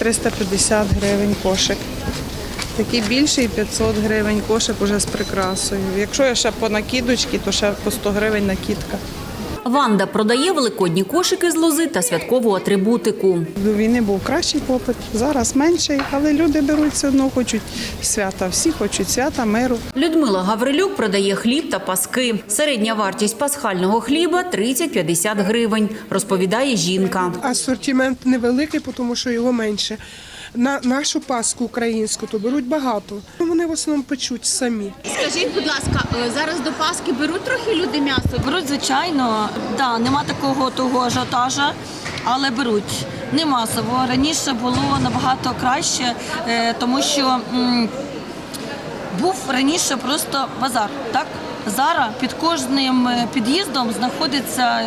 350 гривень кошик. Такий більший 500 гривень кошик уже з прикрасою. Якщо я ще по накидочці, то ще по 100 гривень накидка. Ванда продає великодні кошики з лози та святкову атрибутику. До війни був кращий попит, зараз менший, але люди беруть все одно, хочуть свята. Всі хочуть свята, миру. Людмила Гаврилюк продає хліб та паски. Середня вартість пасхального хліба 30-50 гривень, розповідає жінка. Асортимент невеликий, тому що його менше. На нашу паску українську то беруть багато. Вони в основному печуть самі. Скажіть, будь ласка, е, зараз до Пасхи беруть трохи люди м'ясо? Беруть, звичайно, да, нема такого того ажіотажа, але беруть. Не масово. Раніше було набагато краще, е, тому що м, був раніше просто базар, так? Зараз під кожним е, під'їздом знаходиться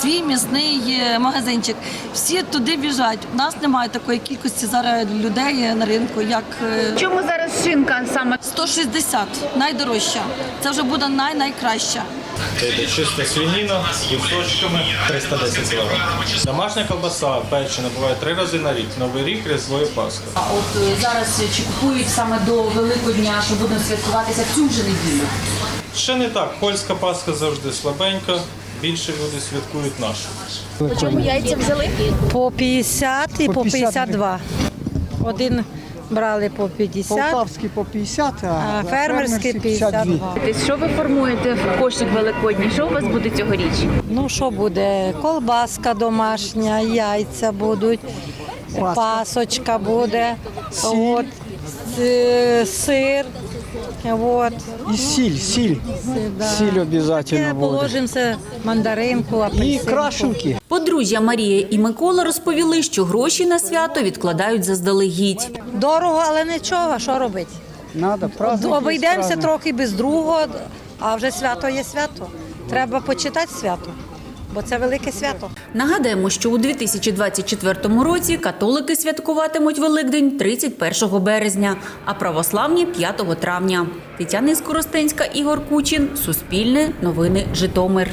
свій м'ясний е, магазинчик. Всі туди біжать. У нас немає такої кількості зараз людей на ринку, як Чому зараз саме? 160, найдорожча. Це вже буде най-найкраща. Чиста свинина з кусочками 310 кг. Домашня колбаса печена буває три рази на рік. Новий рік, Різдво і Пасха. А от е, зараз чи купують саме до Великодня, що будемо святкуватися цю вже неділю? Ще не так. Польська Пасха завжди слабенька. Більше люди святкують нашу. Чому яйця взяли? По 50 і по 52. Один брали по 50, Полтавські по 50, а, а фермерські 52. Що ви формуєте в кошик великодній? Що у вас буде цьогоріч? Ну що буде? Колбаска домашня, яйця будуть, пасочка буде, от, е, сир. От. І сіль, сіль. да. Сіль обов'язково буде. положимося мандаринку, І апельсинку. крашенки. Подружжя Марія і Микола розповіли, що гроші на свято відкладають заздалегідь. Дорого, але нічого, що робити? Надо, праздник Обійдемося трохи без другого, а вже свято є свято. Треба почитати свято, бо це велике свято. Нагадаємо, що у 2024 році католики святкуватимуть Великдень 31 березня, а православні 5 травня. Тетяна Скоростенська, Ігор Кучин, Суспільне, Новини Житомир.